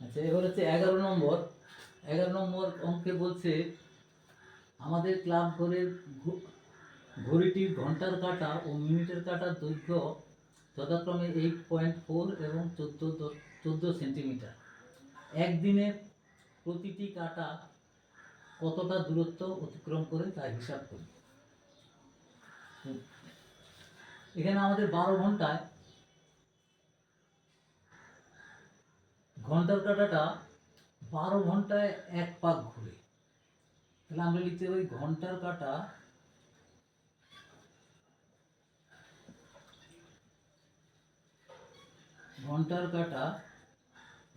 আচ্ছা এবার হচ্ছে এগারো নম্বর। এগারো নম্বর অঙ্কে বলছে, আমাদের ক্লাব ঘরের ঘু- ঘড়িটির ঘণ্টার কাটা ও মিনিটের কাঁটার দৈর্ঘ্য যথাক্রমে এইট পয়েন্ট ফোর এবং চোদ্দ চোদ্দ সেন্টিমিটার একদিনে প্রতিটি কাঁটা কতটা দূরত্ব অতিক্রম করে তা হিসাব করি। এখানে আমাদের বারো ঘন্টায় ঘণ্টার কাঁটাটা বারো ঘন্টায় এক পাক ঘুরে। তাহলে আমরা লিখতে পারি ঘণ্টার কাঁটা ঘণ্টার কাঁটা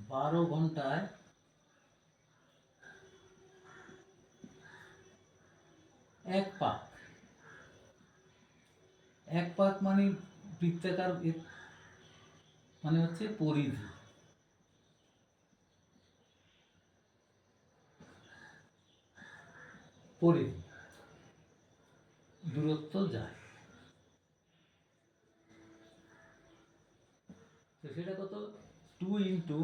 বারো ঘন্টায় এক পাক। এক পাক মানে বৃত্তাকার মানে হচ্ছে পরিধি। পরিধি দূরত্ব যায়। তো সেটা কত? টু ইন্টু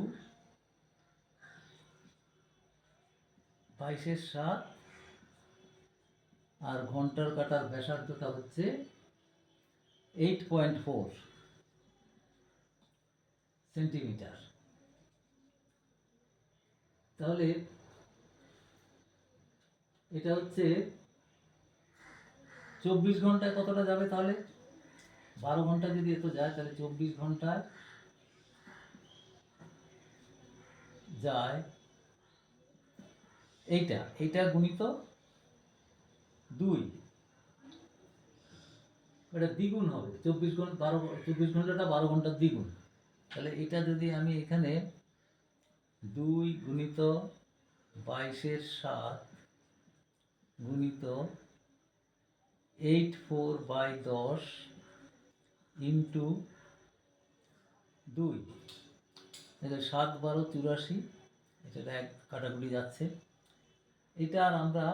বাইশের সাত। আর ঘণ্টার কাটার ব্যাসার্ধটা হচ্ছে এইট পয়েন্ট ফোর সেন্টিমিটার তাহলে এটা হচ্ছে চব্বিশ ঘন্টায় কতটা যাবে তাহলে? বারো ঘণ্টা যদি এত যায়, তাহলে চব্বিশ ঘন্টায় যায় এইটা এইটা গুণিত দুই। এটা দ্বিগুণ হবে, চব্বিশ ঘণ্টা বারো, চব্বিশ ঘন্টাটা বারো ঘণ্টার দ্বিগুণ। তাহলে এটা যদি আমি এখানে দুই গুণিত বাইশের সাত গুণিত এইট ফোর বাই দশ ইন্টু দুই। এটা সাত বারো চুরাশি এটা এক কাটাকুটি যাচ্ছে। এটা আর আমরা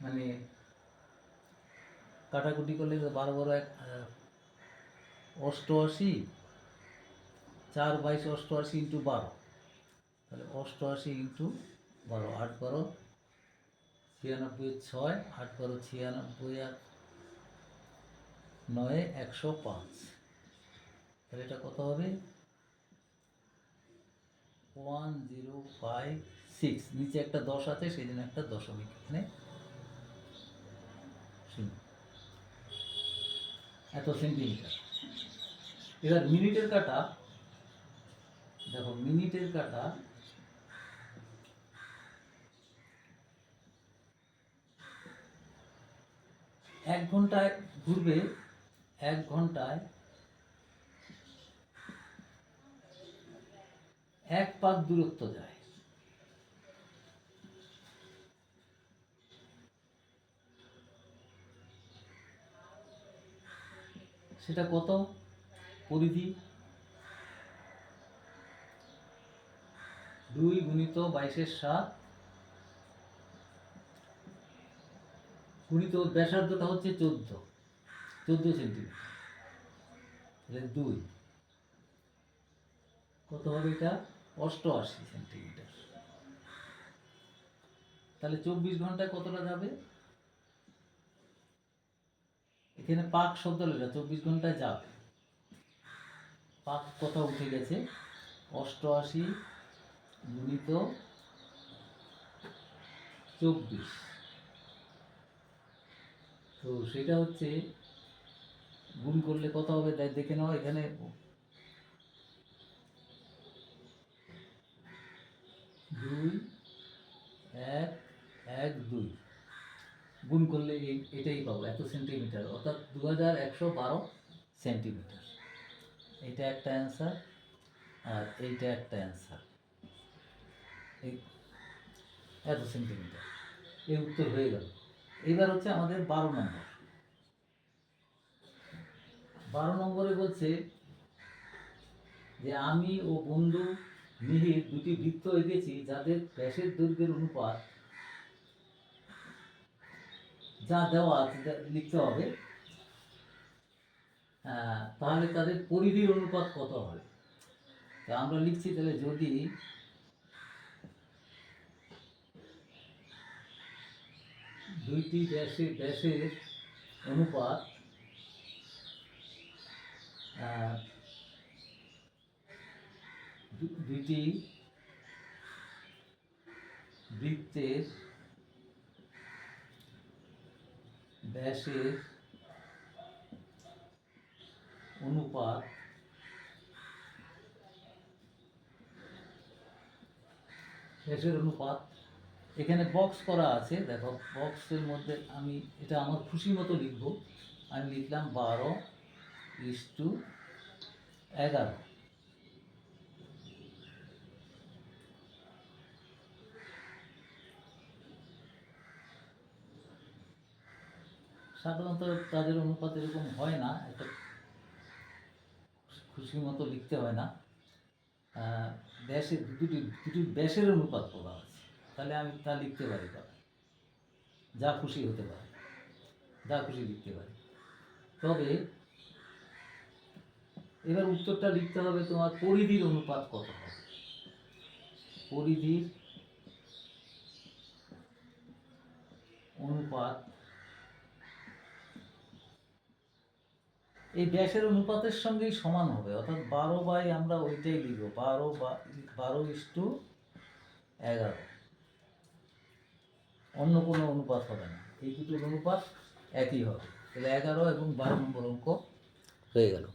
মানে কাটাকুটি করলে বারো বারো এক অষ্টআশি, চার বাইশ অষ্টআশি ইন্টু বারো। তাহলে অষ্টআশি ইন্টু বারো আট বারো ছিয়ানব্বই ছয়, আট বারো ছিয়ানব্বই আর নয়, একশো পাঁচ। তাহলে এটা কত হবে? One zero five six. নিচে একটা দশ আছে সেই জন্য একটা দশমিক। এখানে এত সেন্টিমিটার। এবার মিনিটের কাটা, দেখো, মিনিটের কাটা এক ঘন্টায় ঘুরবে, এক ঘন্টায় এক পাক দূরত্ব যায়। সেটা কত? পরিধি দুই গুণিত বাইশের সাত গুণিত ব্যাসার্ধটা হচ্ছে চোদ্দ। চোদ্দ সেন্টিমিটার। দুই। কত হবে এটা? অষ্টআশি সেন্টিমিটার। তাহলে চব্বিশ ঘন্টায় কতটা যাবে? এখানে পাক শব্দ লেখা চব্বিশ ঘন্টায় যাবে। পাক কথা উঠে গেছে? অষ্টআশি গুণিত চব্বিশ। তো সেটা হচ্ছে গুণ করলে কত হবে? দেখ- দেখে নাও এখানে। দুই, এক এক, দুই। গুণ করলে এটাই পাবো, এত সেন্টিমিটার অর্থাৎ দু হাজার একশো বারো সেন্টিমিটার এটা একটা অ্যান্সার আর এইটা একটা অ্যান্সার এত সেন্টিমিটার এই উত্তর হয়ে গেল। এইবার হচ্ছে আমাদের বারো নম্বর। বারো নম্বরে বলছে যে, আমি ও বন্ধু মিহির দুটি বৃত্ত এঁকেছি যাদের ব্যাসের দৈর্ঘ্যের অনুপাত যা দেওয়া আছে লিখতে হবে তাহলে তাদের পরিধির অনুপাত কত হবে? তা আমরা লিখছি, তাহলে যদি দুইটি ব্যাসের ব্যাসের অনুপাত দুইটি বৃত্তের ব্যাসের অনুপাত ব্যাসের অনুপাত এখানে বক্স করা আছে, দেখো বক্সের মধ্যে আমি এটা আমার খুশি মতো লিখব। আমি লিখলাম বারো ইস টু এগারো। সাধারণত তাদের অনুপাত এরকম হয় না একটা খুশি মতো লিখতে হয় না। ব্যাসের, দুটি দুটি ব্যাসের অনুপাত বলা আছে তাহলে আমি তা লিখতে পারি তবে যা খুশি হতে পারে, যা খুশি লিখতে পারি। তবে এবার উত্তরটা লিখতে হবে তোমার পরিধির অনুপাত কত হবে? পরিধির অনুপাত এই ব্যাসের অনুপাতের সঙ্গেই সমান হবে, অর্থাৎ বারো বাই আমরা ওইটাই লিখব, বারো বা, বারো ইস টু এগারো। অন্য কোনো অনুপাত হবে না। এই দুটোর অনুপাত একই হবে। তাহলে এগারো এবং বারো নম্বর অঙ্ক হয়ে গেল।